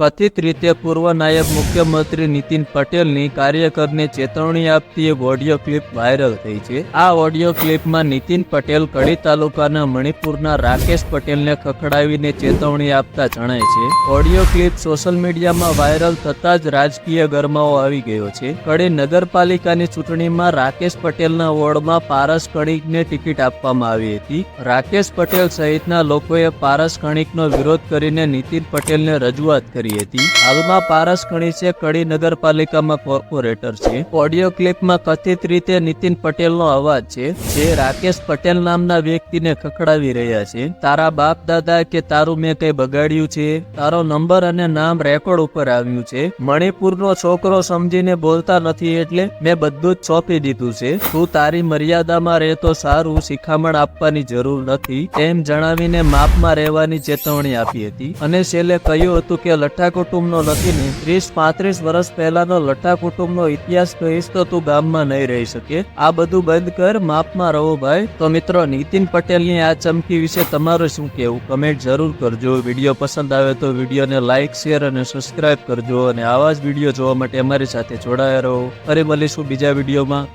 કથિત રીતે પૂર્વ નાયબ મુખ્યમંત્રી નીતિન પટેલની કાર્યકરને ચેતવણી આપતી એક ઓડિયો ક્લિપ વાયરલ થઈ છે. આ ઓડિયો ક્લિપમાં નીતિન પટેલ કડી તાલુકાના મણિપુરના રાકેશ પટેલને ખખડાવીને ચેતવણી આપતા જણાય છે. ઓડિયો ક્લિપ સોશિયલ મીડિયામાં વાયરલ થતાં જ રાજકીય ગરમાવો આવી ગયો છે. કડી નગરપાલિકાની ચૂંટણીમાં રાકેશ પટેલના વોર્ડમાં પારસ કણિકને ટિકિટ આપવામાં આવી હતી. રાકેશ પટેલ સહિતના લોકોએ પારસ કણિકનો વિરોધ કરીને નીતિન પટેલને રજૂઆત કરી હતી. હાલમાં પારસ કણીસે કડી નગરપાલિકામાં કોર્પોરેટર છે. ઓડિયો ક્લિપમાં કથિત રીતે નીતિન પટેલનો અવાજ છે, જે રાકેશ પટેલ નામના વ્યક્તિને ખખડાવી રહ્યા છે. તારા બાપ દાદા કે તારું મેં કઈ બગાડ્યું છે? તારો નંબર અને નામ રેકોર્ડ ઉપર આવ્યું છે. મણિપુરનો છોકરો સમજીને બોલતા નથી એટલે મેં બધું જ સોંપી દીધું છે. તું તારી મર્યાદામાં રહેતો સારું શિખામણ આપવાની જરૂર નથી. તેમ જણાવીને માપમાં રહેવાની ચેતવણી આપી હતી. અને છેલ્લે કહ્યું હતું કે લઠ્ઠા કુટુંબનો નથી ને, ત્રીસ પાંત્રીસ વર્ષ પહેલાનો લઠ્ઠા કુટુંબનો ઇતિહાસ કહીશ તો તું ગામમાં નહીં રહી શકે. આ બધું બંધ કર માપમાં રહો ભાઈ. તો મિત્રો, નીતિન પટેલની આ ચમકી વિશે તમારું શું કહેવું? કમેન્ટ જરૂર કરજો. વીડિયો પસંદ આવે તો વિડીયોને લાઇક શેર અને સબસ્ક્રાઇબ કરજો અને આવા જ વીડિયો જોવા માટે અમારી સાથે જોડાયા રહો. ફરી મળીશું બીજા વિડીયોમાં.